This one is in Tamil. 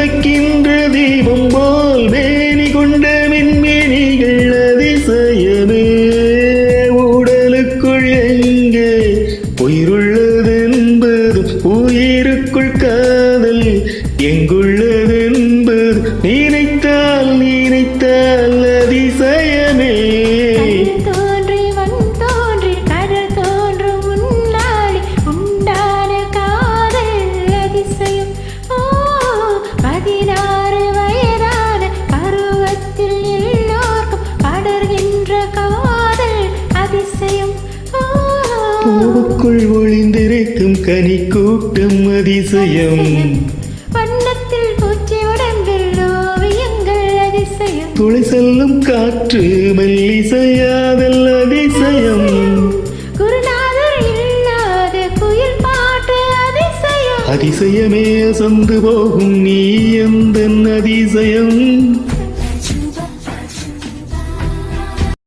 மிதக்கின்ற தீபம் போல் வேணி கொண்ட மின்மினிகள் அதிசயமே. உடலுக்குள் எங்கே உயிருள்ளது என்பது உயிருக்குள் காதல் எங்குள்ளது என்பது நினைத்தால் நினைத்தால் அதிசயமே. கனி கூட்டம் அதிசயம். வண்ணத்தில் பூச்சி உடம்பில் ஓவியங்கள் அதிசயம். துளை செல்லும் காற்று மெல்லிசையாதல் அதிசயம். குருநாதர் இல்லாத குயில் பாட்டு அதிசயம். அதிசயமே அசந்து போகும் நீ எந்த அதிசயம்?